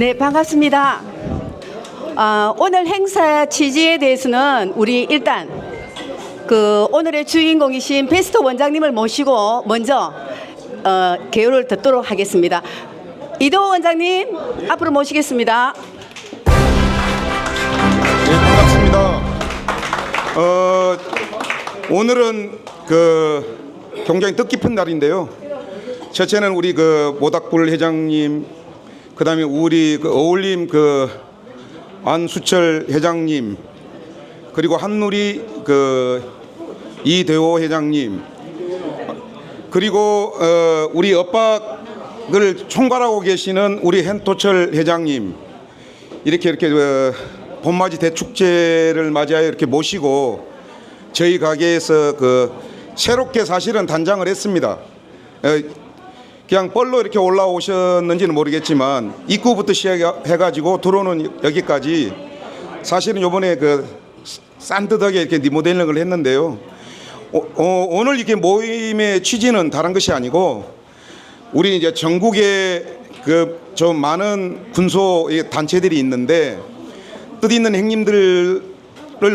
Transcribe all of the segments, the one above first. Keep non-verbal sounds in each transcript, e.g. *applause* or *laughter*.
네, 반갑습니다. 아, 오늘 행사 취지에 대해서는 우리 일단 그 오늘의 주인공이신 베스트 원장님을 모시고 먼저 어, 개요를 듣도록 하겠습니다. 이도 원장님 앞으로 모시겠습니다. 네, 반갑습니다. 어, 오늘은 그 굉장히 뜻깊은 날인데요. 첫째는 우리 그 모닥불 회장님, 그다음에 우리 그 어울림 그 안수철 회장님, 그리고 한누리 그 이대호 회장님, 그리고 어, 우리 엇박을 총괄하고 계시는 우리 hen토철 회장님, 이렇게 이렇게 어, 봄맞이 대축제를 맞이하여 이렇게 모시고 저희 가게에서 그 새롭게 사실은 단장을 했습니다. 어, 그냥 뻘로 이렇게 올라오셨는지는 모르겠지만 입구부터 시작해가지고 들어오는 여기까지 사실은 요번에 그 산뜻하게 이렇게 리모델링을 했는데요. 어, 어, 오늘 이렇게 모임의 취지는 다른 것이 아니고 우리 이제 전국에 그 좀 많은 군소 의 단체들이 있는데 뜻 있는 행님들을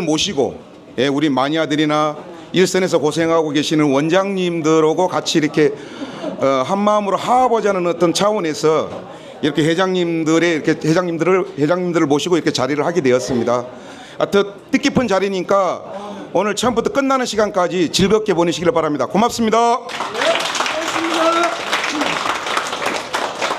모시고 예, 우리 마니아들이나 일선에서 고생하고 계시는 원장님들하고 같이 이렇게 어, 한 마음으로 하보자는 어떤 차원에서 이렇게 회장님들의 이렇게 회장님들을 회장님들을 모시고 이렇게 자리를 하게 되었습니다. 아, 더 뜻깊은 자리니까 오늘 처음부터 끝나는 시간까지 즐겁게 보내시길 바랍니다. 고맙습니다.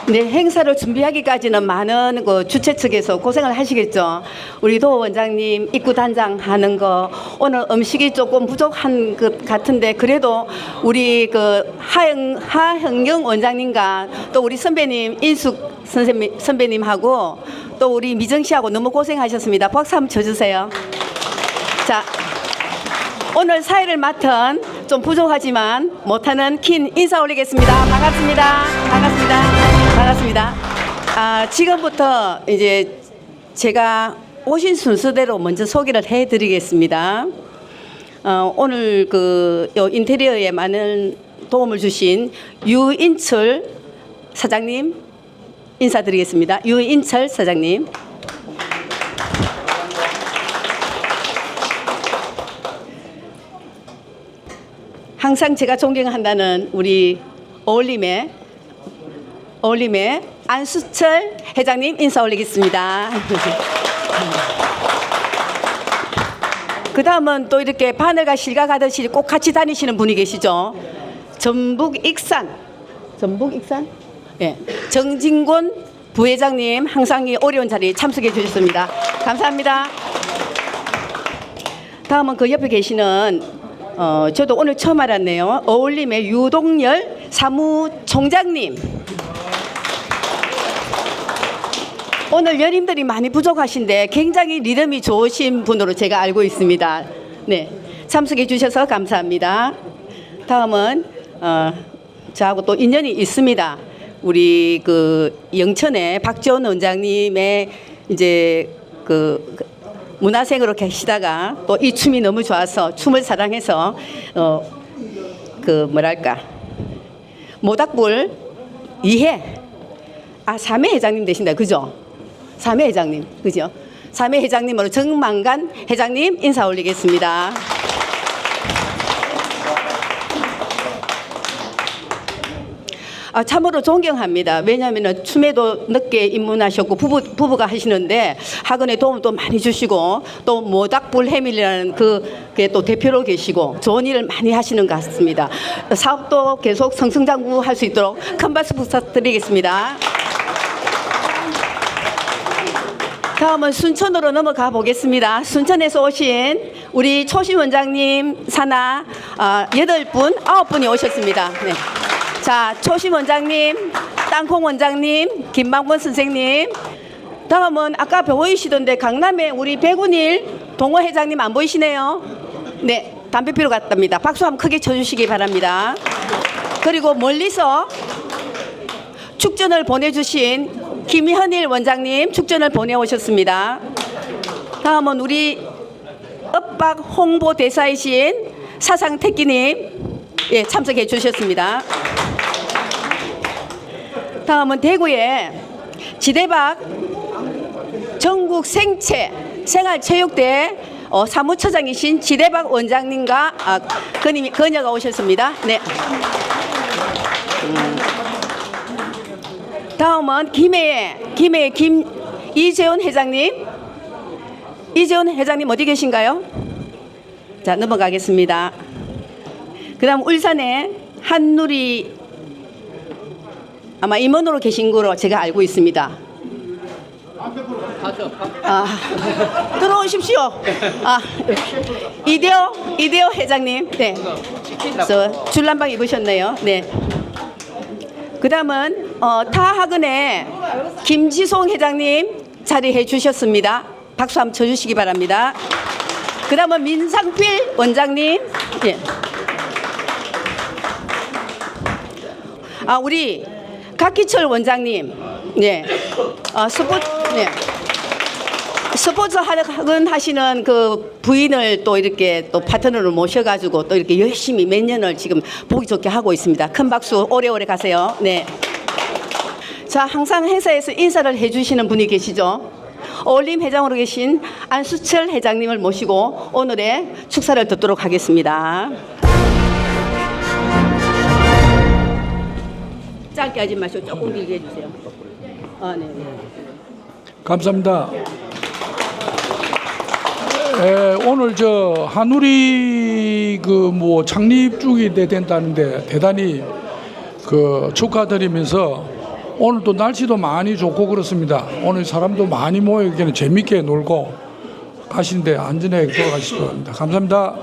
네, 행사를 준비하기까지는 많은 그 주최 측에서 고생을 하시겠죠. 우리 도 원장님 입구 단장 하는 거 오늘 음식이 조금 부족한 것 같은데 그래도 우리 그 하영 하형영 원장님과 또 우리 선배님 인숙 선생님 선배님하고 또 우리 미정 씨하고 너무 고생하셨습니다. 박수 한번 쳐주세요. 자, 오늘 사회를 맡은 좀 부족하지만 못하는 킨 인사 올리겠습니다. 반갑습니다. 반갑습니다. 반갑습니다. 아, 지금부터 이제 제가 오신 순서대로 먼저 소개를 해드리겠습니다. 어, 오늘 그요 인테리어에 많은 도움을 주신 유인철 사장님 인사드리겠습니다. 유인철 사장님. 항상 제가 존경한다는 우리 어울림의 어울림의 안수철 회장님 인사 올리겠습니다. *laughs* 그 다음은 또 이렇게 바늘과 실과 가듯이 꼭 같이 다니시는 분이 계시죠. 전북 익산, 전북 익산, 예, 정진곤 부회장님 항상 이 어려운 자리에 참석해 주셨습니다. 감사합니다. 다음은 그 옆에 계시는 어, 저도 오늘 처음 알았네요. 어울림의 유동열 사무총장님. 오늘 연임들이 많이 부족하신데 굉장히 리듬이 좋으신 분으로 제가 알고 있습니다. 네, 참석해 주셔서 감사합니다. 다음은 어, 저하고 또 인연이 있습니다. 우리 그 영천의 박지원 원장님의 이제 그그 문화생으로 계시다가 또 이 춤이 너무 좋아서 춤을 사랑해서 어 그 뭐랄까 모닥불 이해 아 삼회 회장님 되신다 그죠? 삼회 회장님 그죠? 삼회 회장님으로 정만간 회장님 인사 올리겠습니다. 아, 참으로 존경합니다. 왜냐하면 춤에도 늦게 입문하셨고 부부, 부부가 하시는데 학원에 도움도 많이 주시고 또 모닥불 해밀이라는 그게 또 대표로 계시고 좋은 일을 많이 하시는 것 같습니다. 사업도 계속 성승장구할 수 있도록 큰 박수 부탁드리겠습니다. 다음은 순천으로 넘어가 보겠습니다. 순천에서 오신 우리 초심 원장님 산하 어, 여덟 분 아홉 분이 오셨습니다. 네. 자, 초심 원장님, 땅콩 원장님, 김방권 선생님. 다음은 아까 보이시던데 강남에 우리 백운일 동호 회장님 안 보이시네요. 네, 담배 피러 갔답니다. 박수 한번 크게 쳐주시기 바랍니다. 그리고 멀리서 축전을 보내주신 김현일 원장님 축전을 보내오셨습니다. 다음은 우리 엇박 홍보 대사이신 사상택기님 예, 참석해 주셨습니다. 다음은 대구에 지대박 전국 생체 생활체육대 어, 사무처장이신 지대박 원장님과 아, 그님, 그녀가 오셨습니다. 네. 음. 다음은 김해 김해 김 이재훈 회장님. 이재훈 회장님 어디 계신가요? 자 넘어가겠습니다. 그다음 울산에 한누리 아마 임원으로 계신 거로 제가 알고 있습니다. 아, 들어오십시오. 아, 이대호 이대호 회장님, 네, 저 줄람방 입으셨네요. 네. 그 다음은 어, 타 학원의 김지송 회장님 자리해 주셨습니다. 박수 한번 쳐주시기 바랍니다. 그 다음은 민상필 원장님, 예. 아 우리 각기철 원장님, 네, 어, 스포츠, 네. 스포츠 학원 하시는 그 부인을 또 이렇게 또 파트너로 모셔가지고 또 이렇게 열심히 몇 년을 지금 보기 좋게 하고 있습니다. 큰 박수 오래오래 가세요. 네. 자, 항상 행사에서 인사를 해주시는 분이 계시죠. 어울림 회장으로 계신 안수철 회장님을 모시고 오늘의 축사를 듣도록 하겠습니다. 짧게 하지 마시고 조금 길게 해주세요. 아, 네. 감사합니다. 에, 오늘 저 한우리 그 뭐 창립주기 돼 된다는데 대단히 그 축하드리면서 오늘 또 날씨도 많이 좋고 그렇습니다. 오늘 사람도 많이 모여 있기는 재밌게 놀고 가시는데 안전하게 돌아가시기 바랍니다. 감사합니다.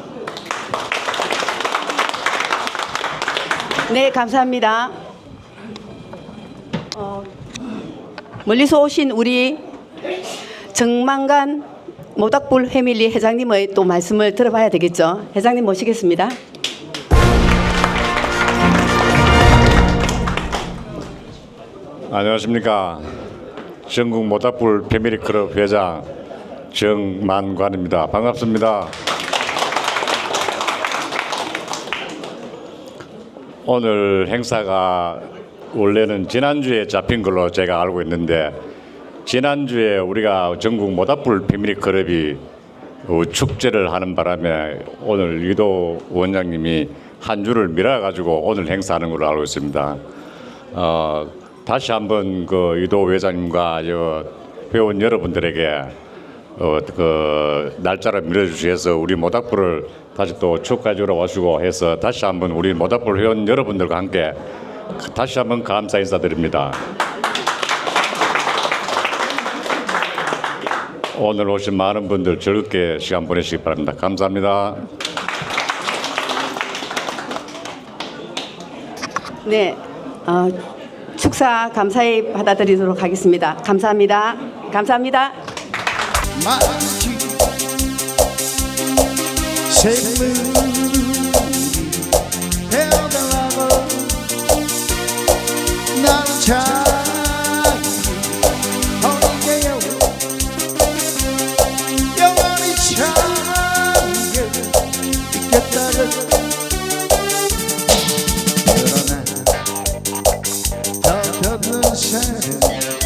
네, 감사합니다. 어, 멀리서 오신 우리 정만간 모닥불 패밀리 회장님의 또 말씀을 들어봐야 되겠죠. 회장님 모시겠습니다. 안녕하십니까. 전국 모닥불 패밀리 클럽 회장 정만관입니다. 반갑습니다. 오늘 행사가 원래는 지난주에 잡힌 걸로 제가 알고 있는데 지난주에 우리가 전국 모닥불 패밀리클럽이 어, 축제를 하는 바람에 오늘 유도 원장님이 한 주를 밀어 가지고 오늘 행사하는 걸로 알고 있습니다. 어, 다시 한번 그 유도 회장님과 저 회원 여러분들에게 어, 그 날짜를 밀어주셔서 우리 모닥불을 다시 또 축하해 주러 와주고 해서 다시 한번 우리 모닥불 회원 여러분들과 함께 다시 한번 감사 인사드립니다. 오늘 오신 많은 분들 즐겁게 시간 보내시기 바랍니다. 감사합니다. 네, 어, 축사 감사히 받아들이도록 하겠습니다. 감사합니다. 감사합니다. 마 Yeah.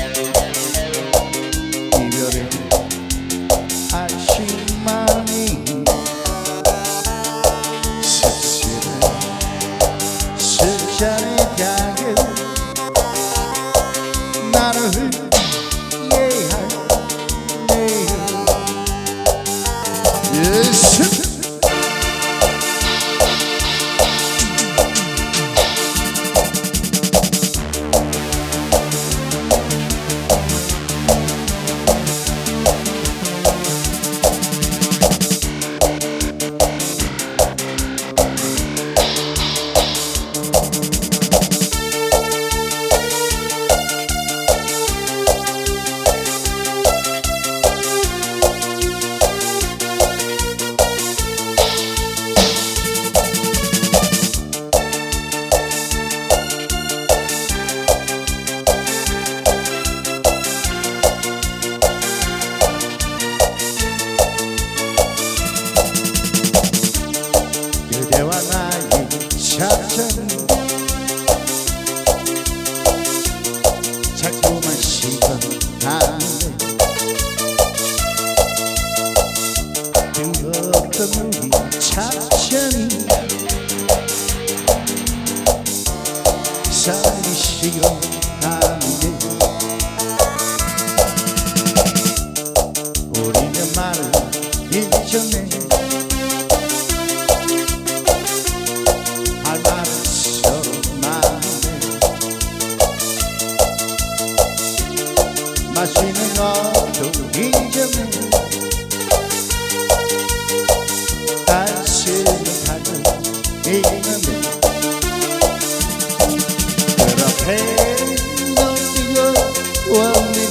싫어하는 우리는 말을 예전에 할 말은 서로 마시는 것도 이제는 다시는 다른 이름에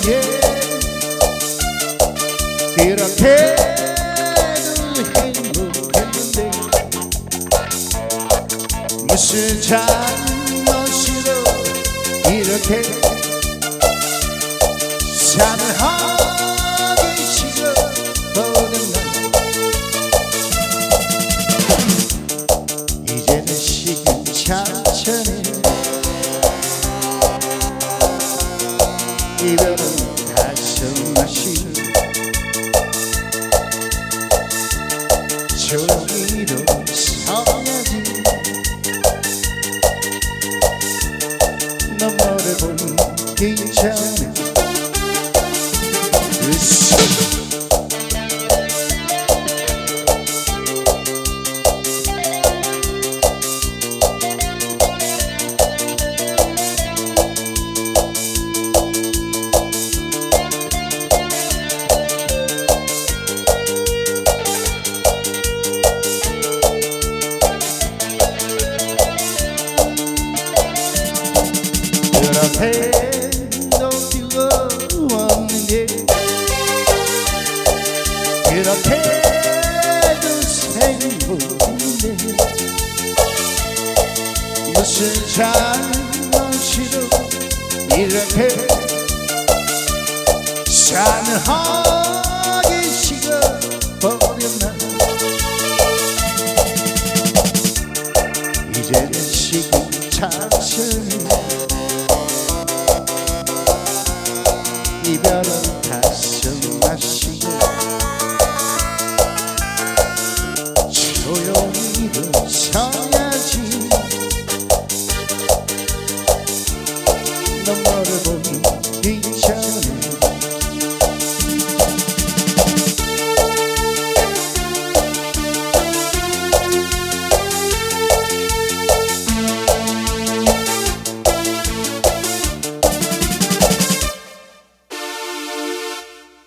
게 그렇게 행복했는데 무슨 잘못으로 이렇게 사랑하기 싫어 보는 날. 이제는 시금찮 무슨 잘못이로 이렇게 산하게 식어버렸나? 이제는 시기 자체 이별은 가슴 마시고 조용히 그 서